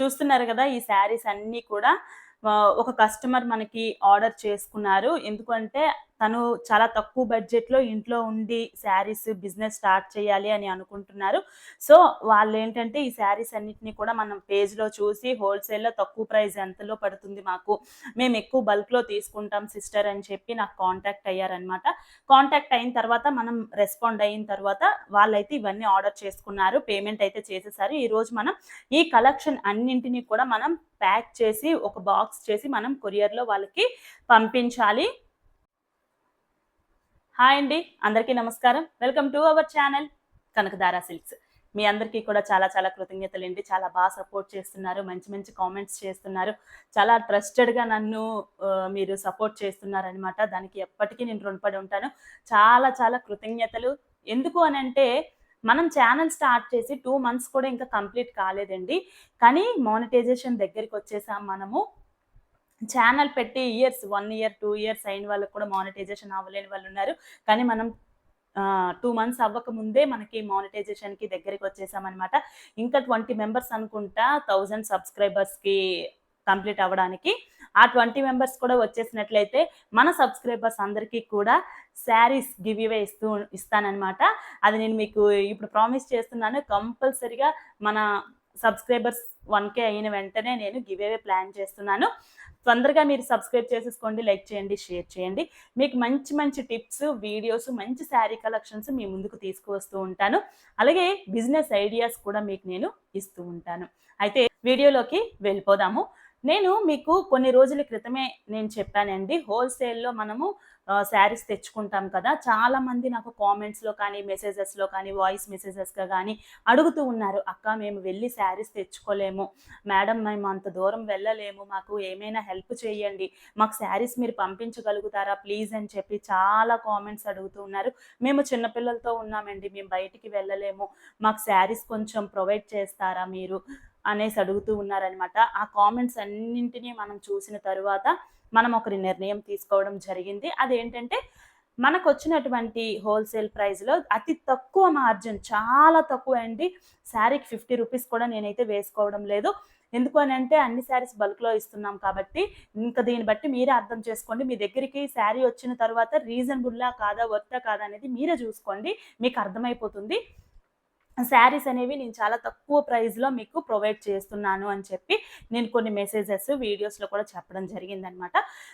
చూస్తున్నారు కదా ఈ శారీస్ అన్నీ కూడా. ఒక కస్టమర్ మనకి ఆర్డర్ చేసుకున్నారు. ఎందుకంటే తను చాలా తక్కువ బడ్జెట్లో ఇంట్లో ఉండి శారీస్ బిజినెస్ స్టార్ట్ చేయాలి అని అనుకుంటున్నారు. సో వాళ్ళు ఏంటంటే ఈ శారీస్ అన్నిటిని కూడా మనం పేజ్లో చూసి హోల్సేల్లో తక్కువ ప్రైస్ ఎంతలో పడుతుంది మాకు మేము ఎక్కువ బల్క్లో తీసుకుంటాం సిస్టర్ అని చెప్పి నాకు కాంటాక్ట్ అయ్యారనమాట కాంటాక్ట్ అయిన తర్వాత మనం రెస్పాండ్ అయిన తర్వాత వాళ్ళైతే ఇవన్నీ ఆర్డర్ చేసుకున్నారు పేమెంట్ అయితే చేసేసారు. ఈరోజు మనం ఈ కలెక్షన్ అన్నింటినీ కూడా మనం ప్యాక్ చేసి ఒక బాక్స్ చేసి మనం కొరియర్లో వాళ్ళకి పంపించాలి. హాయ్ అండి అందరికీ నమస్కారం. Welcome to our channel Kanakadhara Silks. మీ అందరికీ కూడా చాలా చాలా కృతజ్ఞతలు అండి. చాలా బాగా సపోర్ట్ చేస్తున్నారు మంచి మంచి కామెంట్స్ చేస్తున్నారు. చాలా ట్రస్టెడ్గా నన్ను మీరు సపోర్ట్ చేస్తున్నారనమాట దానికి ఎప్పటికీ నేను రుణపడి ఉంటాను. చాలా చాలా కృతజ్ఞతలు. ఎందుకు అని అంటే మనం ఛానల్ స్టార్ట్ చేసి టూ మంత్స్ కూడా ఇంకా కంప్లీట్ కాలేదండి. కానీ మానిటైజేషన్ దగ్గరికి వచ్చేసాం మనము. ఛానల్ పెట్టి years one year two years అయిన వాళ్ళకి కూడా మానిటైజేషన్ అవ్వలేని వాళ్ళు ఉన్నారు. కానీ మనం టూ మంత్స్ అవ్వక ముందే మనకి మానిటైజేషన్కి దగ్గరికి వచ్చేసామన్నమాట ఇంకా ట్వంటీ మెంబర్స్ అనుకుంటా థౌజండ్ సబ్స్క్రైబర్స్కి కంప్లీట్ అవ్వడానికి. ఆ ట్వంటీ మెంబర్స్ కూడా వచ్చేసినట్లయితే మన సబ్స్క్రైబర్స్ అందరికీ కూడా శారీస్ గివ్ ఇవే ఇస్తూ ఇస్తానమాట అది నేను మీకు ఇప్పుడు ప్రామిస్ చేస్తున్నాను కంపల్సరిగా మన సబ్స్క్రైబర్స్ వన్ కే అయిన వెంటనే నేను గివ్ అవే ప్లాన్ చేస్తున్నాను. తొందరగా మీరు సబ్స్క్రైబ్ చేసేసుకోండి లైక్ చేయండి షేర్ చేయండి. మీకు మంచి మంచి టిప్స్ వీడియోస్ మంచి శారీ కలెక్షన్స్ మీ ముందుకు తీసుకువస్తూ ఉంటాను. అలాగే బిజినెస్ ఐడియాస్ కూడా మీకు నేను ఇస్తూ ఉంటాను. అయితే వీడియోలోకి వెళ్ళిపోదాము. నేను మీకు కొన్ని రోజుల క్రితమే నేను చెప్పానండి. హోల్సేల్లో మనము శారీస్ తెచ్చుకుంటాం కదా. చాలా మంది నాకు కామెంట్స్లో కానీ మెసేజెస్లో కానీ వాయిస్ మెసేజెస్గా కానీ అడుగుతూ ఉన్నారు అక్క మేము వెళ్ళి శారీస్ తెచ్చుకోలేము. మేడం మేము అంత దూరం వెళ్ళలేము. మాకు ఏమైనా హెల్ప్ చేయండి. మాకు శారీస్ మీరు పంపించగలుగుతారా? ప్లీజ్ అని చెప్పి చాలా కామెంట్స్ అడుగుతూ ఉన్నారు. మేము చిన్నపిల్లలతో ఉన్నామండి. మేము బయటికి వెళ్ళలేము. మాకు శారీస్ కొంచెం ప్రొవైడ్ చేస్తారా మీరు? అనేసి అడుగుతూ ఉన్నారనమాట ఆ కామెంట్స్ అన్నింటినీ మనం చూసిన తరువాత మనం ఒకరి నిర్ణయం తీసుకోవడం జరిగింది. అదేంటంటే మనకు వచ్చినటువంటి హోల్సేల్ ప్రైస్లో అతి తక్కువ మార్జిన్ చాలా తక్కువ అండి. శారీకి ఫిఫ్టీ రూపీస్ కూడా నేనైతే వేసుకోవడం లేదు. ఎందుకు అని అంటే అన్ని శారీస్ బల్క్లో ఇస్తున్నాం కాబట్టి ఇంకా దీన్ని బట్టి మీరే అర్థం చేసుకోండి. మీ దగ్గరికి శారీ వచ్చిన తర్వాత రీజనబుల్లా కాదా వర్తా కాదా అనేది మీరే చూసుకోండి. మీకు అర్థమైపోతుంది. శారీస్ అనేవి నేను చాలా తక్కువ ప్రైస్లో మీకు ప్రొవైడ్ చేస్తున్నాను అని చెప్పి నేను కొన్ని మెసేజెస్ వీడియోస్లో కూడా చెప్పడం జరిగిందనమాట.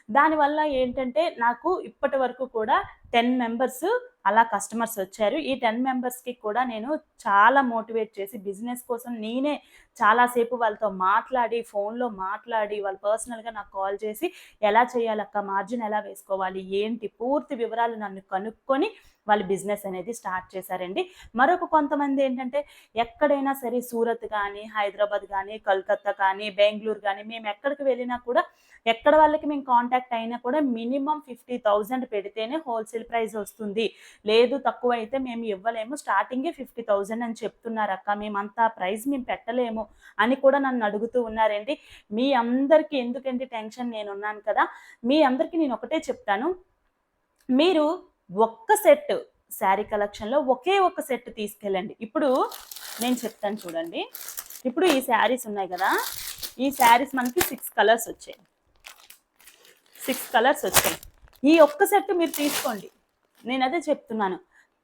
దానివల్ల ఏంటంటే నాకు ఇప్పటి వరకు కూడా టెన్ మెంబర్స్ అలా కస్టమర్స్ వచ్చారు. ఈ టెన్ మెంబర్స్కి కూడా నేను చాలా మోటివేట్ చేసి బిజినెస్ కోసం నేనే చాలాసేపు వాళ్ళతో మాట్లాడి ఫోన్లో మాట్లాడి వాళ్ళు పర్సనల్గా నాకు కాల్ చేసి ఎలా చేయాలక్క మార్జిన్ ఎలా వేసుకోవాలి ఏంటి? పూర్తి వివరాలు నన్ను కనుక్కొని వాళ్ళు బిజినెస్ అనేది స్టార్ట్ చేశారండి. మరొక కొంతమంది ఏంటంటే ఎక్కడైనా సరే సూరత్ కానీ హైదరాబాద్ కానీ కలకత్తా కానీ బెంగళూరు కానీ మేము ఎక్కడికి వెళ్ళినా కూడా ఎక్కడ వాళ్ళకి మేము కాంటాక్ట్ అయినా కూడా మినిమం ఫిఫ్టీ థౌజండ్ పెడితేనే హోల్సేల్ ప్రైస్ వస్తుంది. లేదు తక్కువ అయితే మేము ఇవ్వలేము. స్టార్టింగే ఫిఫ్టీ థౌజండ్ అని చెప్తున్నారు అక్క. మేమంతా ప్రైస్ మేము పెట్టలేము అని కూడా నన్ను అడుగుతూ ఉన్నారండి. మీ అందరికీ ఎందుకంటే టెన్షన్? నేను ఉన్నాను కదా. మీ అందరికీ నేను ఒకటే చెప్తాను. మీరు ఒక్క సెట్ శారీ కలెక్షన్లో ఒకే ఒక సెట్ తీసుకెళ్ళండి. ఇప్పుడు నేను చెప్తాను చూడండి. ఇప్పుడు ఈ శారీస్ ఉన్నాయి కదా. ఈ శారీస్ మనకి సిక్స్ కలర్స్ వచ్చాయి. సిక్స్ కలర్స్ వచ్చాయి. ఈ ఒక్క సెట్ మీరు తీసుకోండి. నేను అదే చెప్తున్నాను.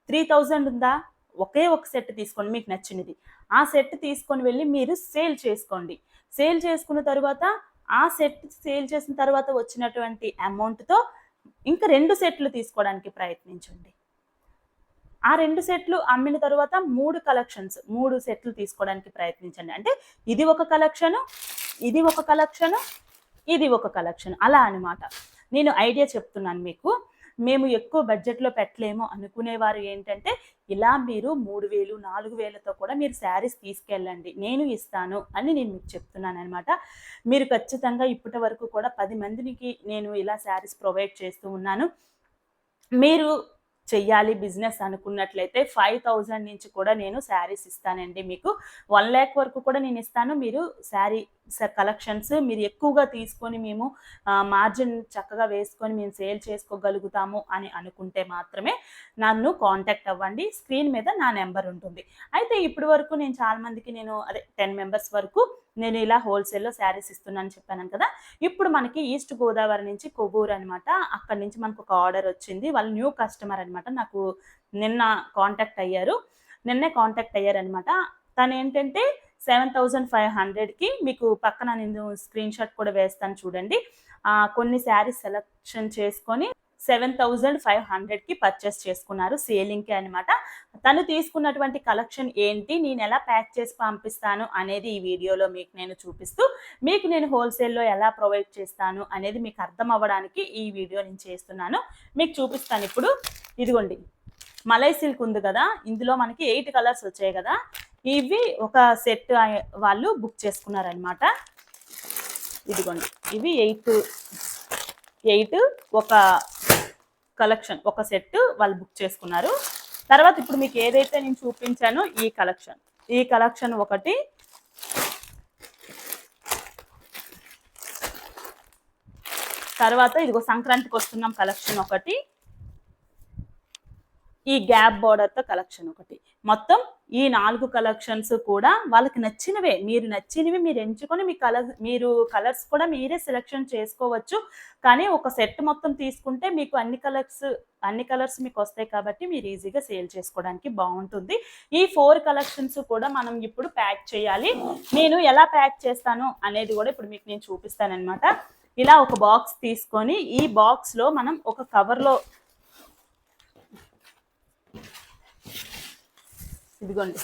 త్రీ థౌజండ్ ఉందా? ఒకే ఒక సెట్ తీసుకోండి మీకు నచ్చినది. ఆ సెట్ తీసుకొని వెళ్ళి మీరు సేల్ చేసుకోండి. సేల్ చేసుకున్న తర్వాత ఆ సెట్ సేల్ చేసిన తర్వాత వచ్చినటువంటి అమౌంట్తో ఇంకా రెండు సెట్లు తీసుకోవడానికి ప్రయత్నించండి. ఆ రెండు సెట్లు అమ్మిన తర్వాత మూడు కలెక్షన్స్ మూడు సెట్లు తీసుకోవడానికి ప్రయత్నించండి. అంటే ఇది ఒక కలెక్షను ఇది ఒక కలెక్షను ఇది ఒక కలెక్షన్. అలా అనమాట నేను ఐడియా చెప్తున్నాను మీకు. మేము ఎక్కువ బడ్జెట్లో పెట్టలేము. అనుకునేవారు ఏంటంటే ఇలా మీరు మూడు వేలు నాలుగు వేలతో కూడా మీరు శారీస్ తీసుకెళ్ళండి. నేను ఇస్తాను అని నేను మీకు చెప్తున్నాను అనమాట మీరు ఖచ్చితంగా ఇప్పటి వరకు కూడా పది మందికి నేను ఇలా శారీస్ ప్రొవైడ్ చేస్తూ ఉన్నాను. మీరు చెయ్యాలి బిజినెస్ అనుకున్నట్లయితే ఫైవ్ థౌజండ్ నుంచి కూడా నేను శారీస్ ఇస్తానండి మీకు. వన్ ల్యాక్ వరకు కూడా నేను ఇస్తాను. మీరు శారీ కలెక్షన్స్ మీరు ఎక్కువగా తీసుకొని మేము మార్జిన్ చక్కగా వేసుకొని మేము సేల్ చేసుకోగలుగుతాము అని అనుకుంటే మాత్రమే నన్ను కాంటాక్ట్ అవ్వండి. స్క్రీన్ మీద నా నెంబర్ ఉంటుంది. అయితే ఇప్పటి వరకు నేను చాలా మందికి నేను అదే టెన్ మెంబర్స్ వరకు నేను ఇలా హోల్సేల్లో శారీస్ ఇస్తున్నాను చెప్పాను కదా. ఇప్పుడు మనకి ఈస్ట్ గోదావరి నుంచి కొవ్వూరు అనమాట అక్కడి నుంచి మనకు ఒక ఆర్డర్ వచ్చింది. వాళ్ళు న్యూ కస్టమర్ అనమాట నాకు నిన్న కాంటాక్ట్ అయ్యారు. నిన్నే కాంటాక్ట్ అయ్యారనమాట తను ఏంటంటే సెవెన్ థౌజండ్ ఫైవ్ హండ్రెడ్కి మీకు పక్కన నేను స్క్రీన్ షాట్ కూడా వేస్తాను చూడండి. కొన్ని శారీస్ సెలెక్షన్ చేసుకొని సెవెన్ థౌజండ్ ఫైవ్ హండ్రెడ్కి పర్చేస్ చేసుకున్నారు సేలింగ్కి అనమాట తను తీసుకున్నటువంటి కలెక్షన్ ఏంటి నేను ఎలా ప్యాక్ చేసి పంపిస్తాను అనేది ఈ వీడియోలో మీకు నేను చూపిస్తూ మీకు నేను హోల్సేల్లో ఎలా ప్రొవైడ్ చేస్తాను అనేది మీకు అర్థం అవ్వడానికి ఈ వీడియో నేను చేస్తున్నాను. మీకు చూపిస్తాను ఇప్పుడు. ఇదిగోండి. మలై సిల్క్ ఉంది కదా ఇందులో మనకి ఎయిట్ కలర్స్ వచ్చాయి కదా. ఇవి ఒక సెట్ వాళ్ళు బుక్ చేసుకున్నారనమాట ఇదిగోండి. ఇవి ఎయిట్ ఎయిట్ ఒక కలెక్షన్ ఒక సెట్ వాళ్ళు బుక్ చేసుకున్నారు. తర్వాత ఇప్పుడు మీకు ఏదైతే నేను చూపించానో ఈ కలెక్షన్. ఈ కలెక్షన్ ఒకటి. తర్వాత ఇదిగో సంక్రాంతికి వస్తున్నాం కలెక్షన్ ఒకటి. ఈ గ్యాప్ బార్డర్తో కలెక్షన్ ఒకటి. మొత్తం ఈ నాలుగు కలెక్షన్స్ కూడా వాళ్ళకి నచ్చినవే. మీరు నచ్చినవి మీరు ఎంచుకొని మీ కలర్ మీరు కలర్స్ కూడా మీరే సెలెక్షన్ చేసుకోవచ్చు. కానీ ఒక సెట్ మొత్తం తీసుకుంటే మీకు అన్ని కలర్స్ అన్ని కలర్స్ మీకు వస్తాయి కాబట్టి మీరు ఈజీగా సేల్ చేసుకోవడానికి బాగుంటుంది. ఈ ఫోర్ కలెక్షన్స్ కూడా మనం ఇప్పుడు ప్యాక్ చేయాలి. నేను ఎలా ప్యాక్ చేస్తాను అనేది కూడా ఇప్పుడు మీకు నేను చూపిస్తానన్నమాట. ఇలా ఒక బాక్స్ తీసుకొని ఈ బాక్స్లో మనం ఒక కవర్లో ఇదిగోండి.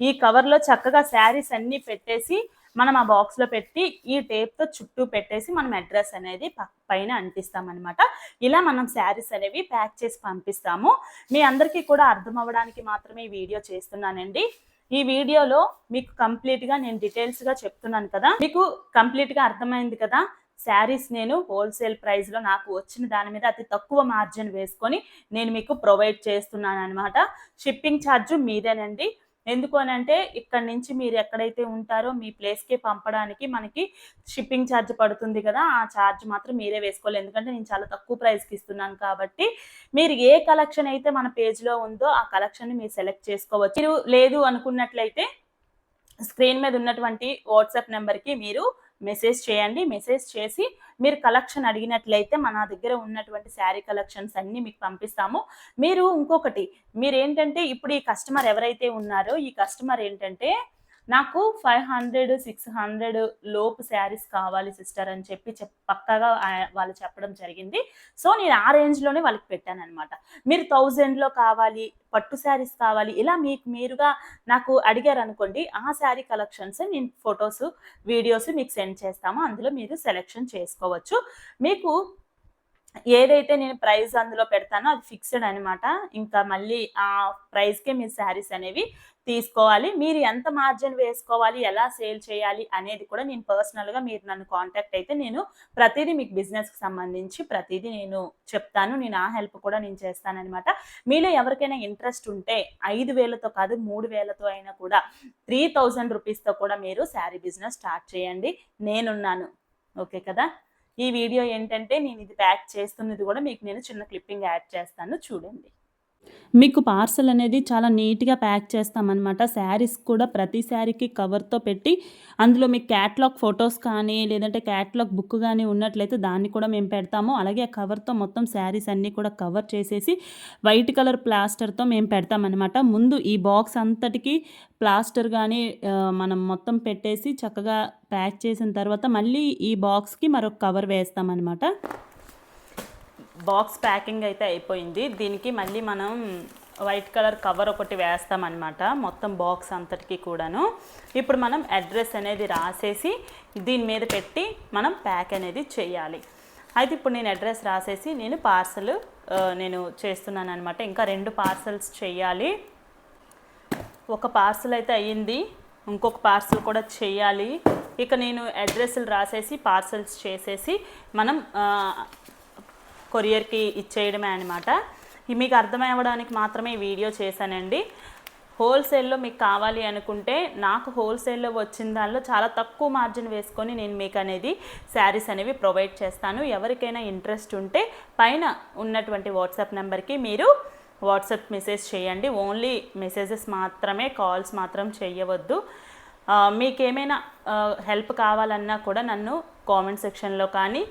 ఈ కవర్లో చక్కగా శారీస్ అన్నీ పెట్టేసి మనం ఆ బాక్స్లో పెట్టి ఈ టేప్తో చుట్టూ పెట్టేసి మనం అడ్రస్ అనేది పైన అంటిస్తామన్నమాట. ఇలా మనం శారీస్ అనేవి ప్యాక్ చేసి పంపిస్తాము. మీ అందరికీ కూడా అర్థం అవ్వడానికి మాత్రమే ఈ వీడియో చేస్తున్నానండి. ఈ వీడియోలో మీకు కంప్లీట్గా నేను డీటెయిల్స్గా చెప్తున్నాను కదా. మీకు కంప్లీట్గా అర్థమైంది కదా? శారీస్ నేను హోల్సేల్ ప్రైస్లో నాకు వచ్చిన దాని మీద అతి తక్కువ మార్జిన్ వేసుకొని నేను మీకు ప్రొవైడ్ చేస్తున్నాను అనమాట షిప్పింగ్ ఛార్జ్ మీదేనండి. ఎందుకు అని అంటే ఇక్కడ నుంచి మీరు ఎక్కడైతే ఉంటారో మీ ప్లేస్కి పంపడానికి మనకి షిప్పింగ్ ఛార్జ్ పడుతుంది కదా ఆ ఛార్జ్ మాత్రం మీరే వేసుకోవాలి. ఎందుకంటే నేను చాలా తక్కువ ప్రైస్కి ఇస్తున్నాను కాబట్టి మీరు ఏ కలెక్షన్ అయితే మన పేజ్లో ఉందో ఆ కలెక్షన్ని మీరు సెలెక్ట్ చేసుకోవచ్చు. మీరు లేదు అనుకున్నట్లయితే స్క్రీన్ మీద ఉన్నటువంటి వాట్సాప్ నెంబర్కి మీరు మెసేజ్ చేయండి మెసేజ్ చేసి మీరు కలెక్షన్ అడిగినట్లయితే మన దగ్గర ఉన్నటువంటి శారీ కలెక్షన్స్ అన్నీ మీకు పంపిస్తాము. మీరు ఇంకొకటి మీరు ఏంటంటే ఇప్పుడు ఈ కస్టమర్ ఎవరైతే ఉన్నారో ఈ కస్టమర్ ఏంటంటే నాకు ఫైవ్ హండ్రెడ్ సిక్స్ హండ్రెడ్ లోపు శారీస్ కావాలి సిస్టర్ అని చెప్పి చెప్ పక్కగా వాళ్ళు చెప్పడం జరిగింది. సో నేను ఆ రేంజ్లోనే వాళ్ళకి పెట్టాను అనమాట మీరు థౌజండ్లో కావాలి పట్టు శారీస్ కావాలి ఇలా మీకు మీరుగా నాకు అడిగారు అనుకోండి ఆ శారీ కలెక్షన్స్ నేను ఫొటోస్ వీడియోస్ మీకు సెండ్ చేస్తాము. అందులో మీరు సెలెక్షన్ చేసుకోవచ్చు. మీకు ఏదైతే నేను ప్రైస్ అందులో పెడతానో అది ఫిక్స్డ్ అనమాట ఇంకా మళ్ళీ ఆ ప్రైస్కే మీ శారీస్ అనేవి తీసుకోవాలి. మీరు ఎంత మార్జిన్ వేసుకోవాలి ఎలా సేల్ చేయాలి అనేది కూడా నేను పర్సనల్గా మీరు నన్ను కాంటాక్ట్ అయితే నేను ప్రతిదీ మీకు బిజినెస్కి సంబంధించి ప్రతిదీ నేను చెప్తాను. నేను ఆ హెల్ప్ కూడా నేను చేస్తానమాట మీలో ఎవరికైనా ఇంట్రెస్ట్ ఉంటే ఐదు వేలతో కాదు మూడు వేలతో అయినా కూడా త్రీ థౌజండ్ రూపీస్తో కూడా మీరు శారీ బిజినెస్ స్టార్ట్ చేయండి. నేనున్నాను. ఓకే కదా? ఈ వీడియో ఏంటంటే నేను ఇది ప్యాక్ చేస్తున్నది కూడా మీకు నేను చిన్న క్లిప్పింగ్ యాడ్ చేస్తాను. చూడండి. మీకు పార్సల్ అనేది చాలా నీట్గా ప్యాక్ చేస్తామన్నమాట. శారీస్ కూడా ప్రతి శారీకి కవర్తో పెట్టి అందులో మీకు క్యాట్లాగ్ ఫొటోస్ కానీ లేదంటే క్యాట్లాగ్ బుక్ కానీ ఉన్నట్లయితే దాన్ని కూడా మేము పెడతాము. అలాగే ఆ కవర్తో మొత్తం శారీస్ అన్నీ కూడా కవర్ చేసేసి వైట్ కలర్ ప్లాస్టర్తో మేము పెడతామన్నమాట. ముందు ఈ బాక్స్ అంతటికి ప్లాస్టర్ కానీ మనం మొత్తం పెట్టేసి చక్కగా ప్యాక్ చేసిన తర్వాత మళ్ళీ ఈ బాక్స్కి మరొక కవర్ వేస్తామన్నమాట. బాక్స్ ప్యాకింగ్ అయితే అయిపోయింది. దీనికి మళ్ళీ మనం వైట్ కలర్ కవర్ ఒకటి వేస్తామన్నమాట మొత్తం బాక్స్ అంతటికి కూడాను. ఇప్పుడు మనం అడ్రస్ అనేది రాసేసి దీని మీద పెట్టి మనం ప్యాక్ అనేది చేయాలి. అయితే ఇప్పుడు నేను అడ్రస్ రాసేసి నేను పార్సల్ నేను చేస్తున్నాను అనమాట ఇంకా రెండు పార్సల్స్ చేయాలి. ఒక పార్సల్ అయితే అయ్యింది. ఇంకొక పార్సల్ కూడా చేయాలి. ఇక నేను అడ్రస్లు రాసేసి పార్సల్స్ చేసేసి మనం కొరియర్కి ఇచ్చేయడమే అనమాట మీకు అర్థమవ్వడానికి మాత్రమే వీడియో చేశానండి. హోల్సేల్లో మీకు కావాలి అనుకుంటే నాకు హోల్సేల్లో వచ్చిన దానిలో చాలా తక్కువ మార్జిన్ వేసుకొని నేను మీకు అనేది శారీస్ అనేవి ప్రొవైడ్ చేస్తాను. ఎవరికైనా ఇంట్రెస్ట్ ఉంటే పైన ఉన్నటువంటి వాట్సాప్ నెంబర్కి మీరు వాట్సాప్ మెసేజ్ చేయండి. ఓన్లీ మెసేజెస్ మాత్రమే కాల్స్ మాత్రం చేయవద్దు. మీకేమైనా హెల్ప్ కావాలన్నా కూడా నన్ను కామెంట్ సెక్షన్లో కానీ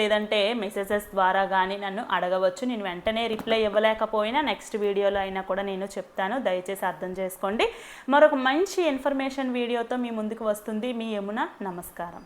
లేదంటే మెసేజెస్ ద్వారా కానీ నన్ను అడగవచ్చు. నేను వెంటనే రిప్లై ఇవ్వలేకపోయినా నెక్స్ట్ వీడియోలో అయినా కూడా నేను చెప్తాను. దయచేసి అర్థం చేసుకోండి. మరొక మంచి ఇన్ఫర్మేషన్ వీడియోతో మీ ముందుకు వస్తుంది. మీ యమున నమస్కారం.